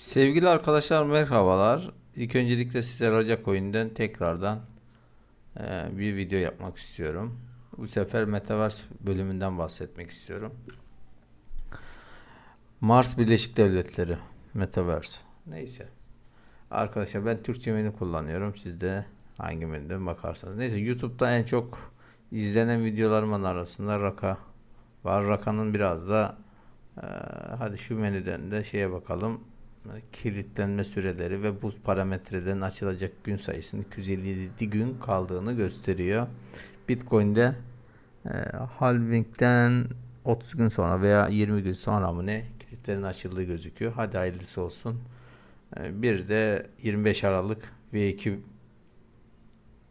Sevgili arkadaşlar merhabalar. İlk öncelikle size Racak oyundan tekrardan eee, bir video yapmak istiyorum. Bu sefer Metaverse bölümünden bahsetmek istiyorum. Mars Birleşik Devletleri Metaverse. Neyse. Arkadaşlar ben Türkçe menü kullanıyorum. Siz de hangi menüden bakarsanız. Neyse YouTube'da en çok izlenen videolarımın arasında Raka var. Raka'nın biraz da eee, hadi şu menüden de şeye bakalım. Kilitlenme süreleri ve buz parametreden açılacak gün sayısının 257 gün kaldığını gösteriyor. Bitcoin'de e, halvingden 30 gün sonra veya 20 gün sonra mı ne kilitlerin açıldığı gözüküyor. Hadi hayırlısı olsun. E, bir de 25 Aralık V2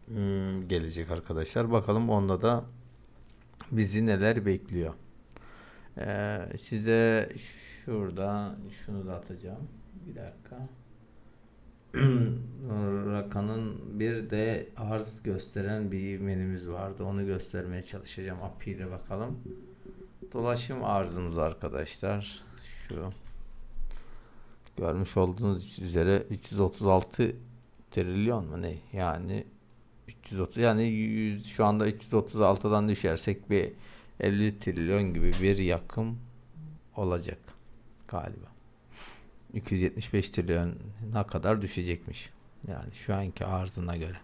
hmm, gelecek arkadaşlar. Bakalım onda da bizi neler bekliyor. Ee, size şurada şunu da atacağım. Bir dakika. Rakan'ın bir de arz gösteren bir menümüz vardı. Onu göstermeye çalışacağım. API ile bakalım. Dolaşım arzımız arkadaşlar. Şu. Görmüş olduğunuz üzere 336 trilyon mu ne? Yani 330 yani 100, şu anda 336'dan düşersek bir 50 trilyon gibi bir yakım olacak galiba. 275 trilyona kadar düşecekmiş. Yani şu anki arzına göre.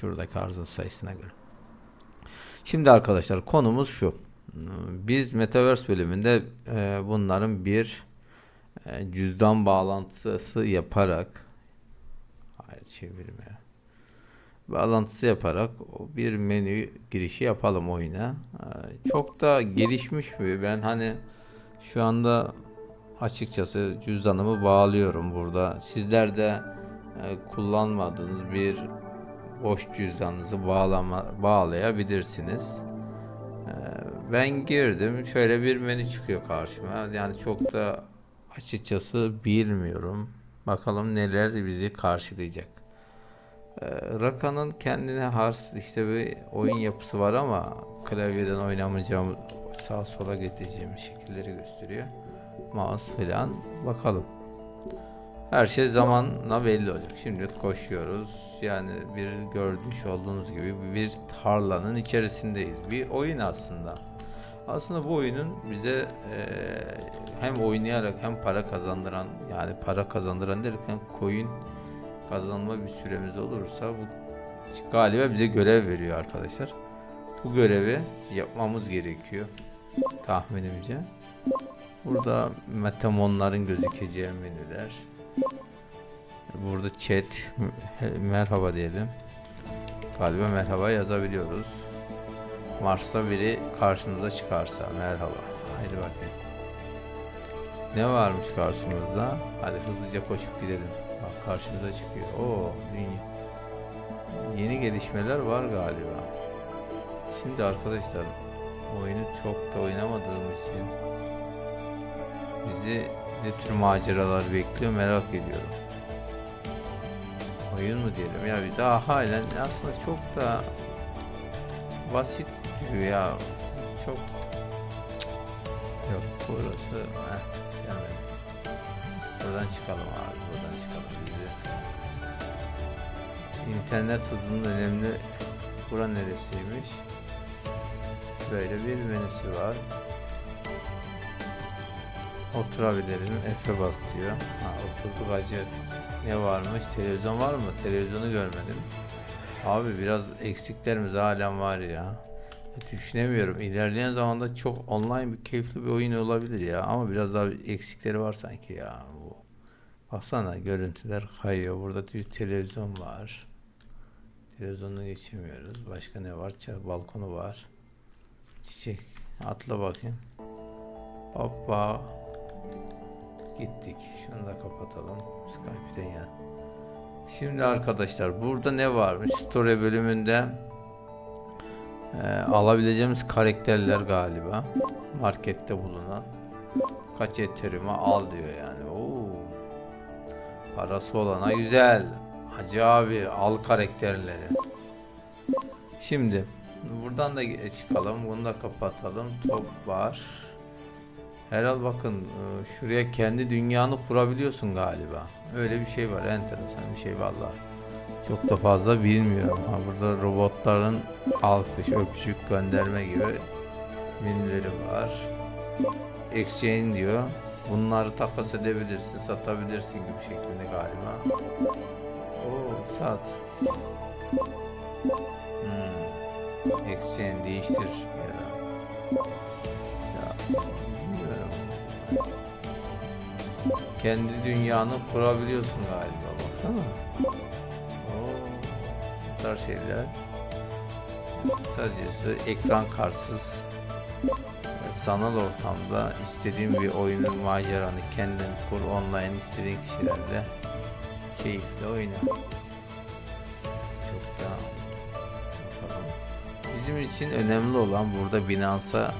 Şuradaki arzın sayısına göre. Şimdi arkadaşlar konumuz şu. Biz Metaverse bölümünde e, bunların bir e, cüzdan bağlantısı yaparak hayır çevirme bağlantısı yaparak bir menü girişi yapalım oyuna. Ee, Çok da gelişmiş mi? Ben hani şu anda açıkçası cüzdanımı bağlıyorum burada. Sizler de e, kullanmadığınız bir boş cüzdanınızı bağlama, bağlayabilirsiniz. Ee, Ben girdim. Şöyle bir menü çıkıyor karşıma. Yani çok da açıkçası bilmiyorum. Bakalım neler bizi karşılayacak. Ee, Raka'nın kendine has işte bir oyun yapısı var ama klavyeden oynamayacağım sağa sola getireceğim şekilleri gösteriyor. Mouse falan bakalım. Her şey zamanla belli olacak. Şimdi koşuyoruz. Yani bir görmüş olduğunuz gibi bir tarlanın içerisindeyiz. Bir oyun aslında. Aslında bu oyunun bize eee, hem oynayarak hem para kazandıran yani para kazandıran derken coin kazanma bir süremiz olursa bu galiba bize görev veriyor arkadaşlar. Bu görevi yapmamız gerekiyor tahminimce. Burada metamonların gözükeceği menüler. Burada chat me- merhaba diyelim. Galiba merhaba yazabiliyoruz. Mars'ta biri karşınıza çıkarsa merhaba. Haydi bakayım. Ne varmış karşımızda? Hadi hızlıca koşup gidelim. Bak karşımıza çıkıyor. Oo dünya. Yeni gelişmeler var galiba. Şimdi arkadaşlar oyunu çok da oynamadığım için bizi ne tür maceralar bekliyor merak ediyorum. Oyun mu diyelim ya bir daha halen aslında çok da basit diyor ya. Çok Yok burası heh, sevmedim. Buradan çıkalım abi buradan çıkalım bizi. İnternet hızının önemli bura neresiymiş? Böyle bir menüsü var. Oturabilirim. F'e bas diyor. Ha oturduk acı. Ne varmış? Televizyon var mı? Televizyonu görmedim. Abi biraz eksiklerimiz halen var ya. Düşünemiyorum. İlerleyen zamanda çok online bir keyifli bir oyun olabilir ya. Ama biraz daha eksikleri var sanki ya. Bu. Baksana görüntüler kayıyor. Burada bir televizyon var. Televizyonu geçemiyoruz. Başka ne var? Balkonu var. Çiçek. Atla bakayım. Hoppa. Gittik. Şunu da kapatalım. Skype'den ya. Şimdi arkadaşlar burada ne varmış? Story bölümünde ee, alabileceğimiz karakterler galiba. Markette bulunan. Kaç ethereum'a al diyor yani. Oo. Parası olana güzel. Hacı abi al karakterleri. Şimdi buradan da çıkalım. Bunu da kapatalım. Top var. Herhal bakın e, şuraya kendi dünyanı kurabiliyorsun galiba. Öyle bir şey var. Enteresan bir şey vallahi. Çok da fazla bilmiyorum. Ha, burada robotların alkış, öpücük gönderme gibi menüleri var. Exchange diyor. Bunları takas edebilirsin, satabilirsin gibi şeklinde galiba. Oo, sat. Hmm. Exchange değiştir ya da. Ya. Kendi dünyanı kurabiliyorsun galiba baksana. Oo, bu tarz şeyler. Kısacası ekran kartsız sanal ortamda istediğin bir oyunun maceranı kendin kur online istediğin kişilerle keyifle oyna. Çok da. Bizim için önemli olan burada Binance'a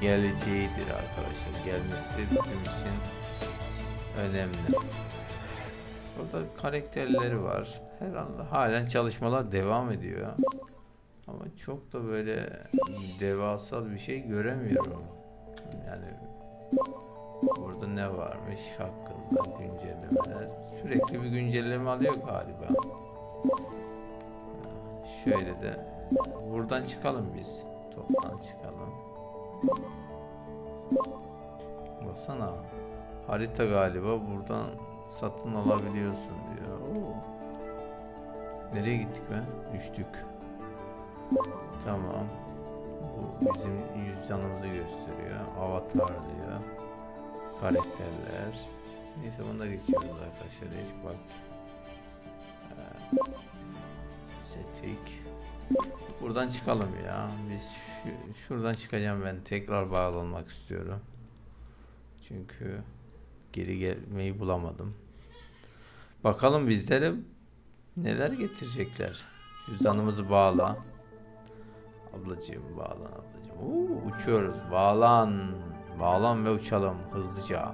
geleceğidir arkadaşlar. Gelmesi bizim için önemli. Burada karakterleri var. Her an halen çalışmalar devam ediyor. Ama çok da böyle devasal bir şey göremiyorum. Yani burada ne varmış hakkında güncellemeler. Sürekli bir güncelleme alıyor galiba. Şöyle de buradan çıkalım biz. Toptan çıkalım. Baksana. Harita galiba buradan satın alabiliyorsun diyor. Oo. Nereye gittik be? Düştük. Tamam. Bu bizim yüz canımızı gösteriyor. Avatar diyor. Karakterler. Neyse da geçiyoruz arkadaşlar. Hiç bak. Ee, Setik. Buradan çıkalım ya. Biz şu- şuradan çıkacağım ben. Tekrar bağlanmak istiyorum. Çünkü geri gelmeyi bulamadım. Bakalım bizlere neler getirecekler. Cüzdanımızı bağla. Ablacığım bağlan ablacığım. Oo, uçuyoruz. Bağlan. Bağlan ve uçalım hızlıca.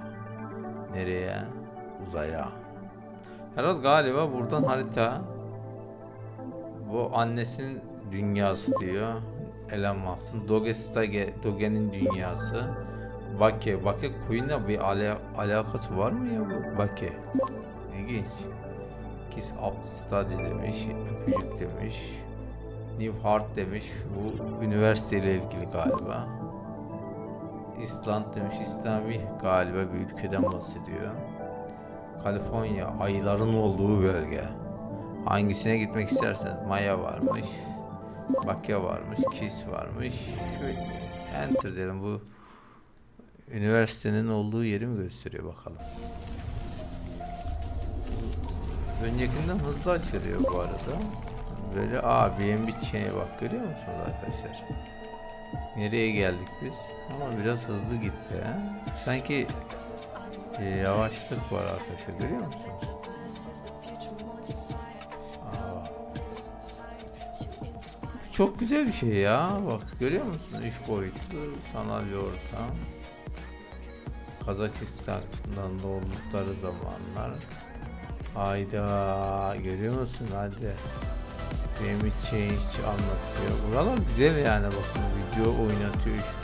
Nereye? Uzaya. Herhalde galiba buradan harita. Bu annesinin dünyası diyor. Elon Musk'ın. Dogestage, Doge'nin dünyası. Bake. Bake Queen'le bir ala- alakası var mı ya bu? Bake. İlginç. Kiss Up Study demiş. Öpücük demiş. New Heart demiş. Bu üniversiteyle ilgili galiba. İsland demiş. İslami galiba bir ülkeden bahsediyor. Kaliforniya ayların olduğu bölge. Hangisine gitmek isterseniz Maya varmış. Bakya varmış. Kiss varmış. Şöyle enter dedim bu üniversitenin olduğu yeri mi gösteriyor bakalım. Öncekinden hızlı açılıyor bu arada. Böyle aa BNB çeye bak görüyor musunuz arkadaşlar? Nereye geldik biz? Ama biraz hızlı gitti. ha? Sanki e, yavaşlık var arkadaşlar görüyor musunuz? Çok güzel bir şey ya. Bak görüyor musun? Üç boyutlu sanal bir ortam. Kazakistan'dan doğdukları zamanlar. Hayda görüyor musun hadi. Benim change anlatıyor. Buralar güzel yani bakın video oynatıyor. Bak.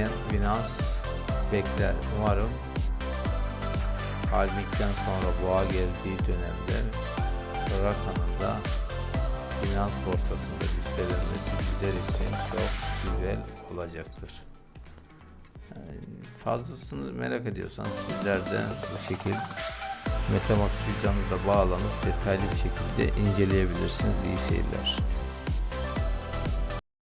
Bir Binance bekler. Umarım Halbik'ten sonra boğa geldiği dönemde Rakan'ın da Binance borsasında listelenmesi bizler için çok güzel olacaktır. Yani fazlasını merak ediyorsanız sizler de bu şekilde Metamax cüzdanınızla bağlanıp detaylı bir şekilde inceleyebilirsiniz. İyi seyirler.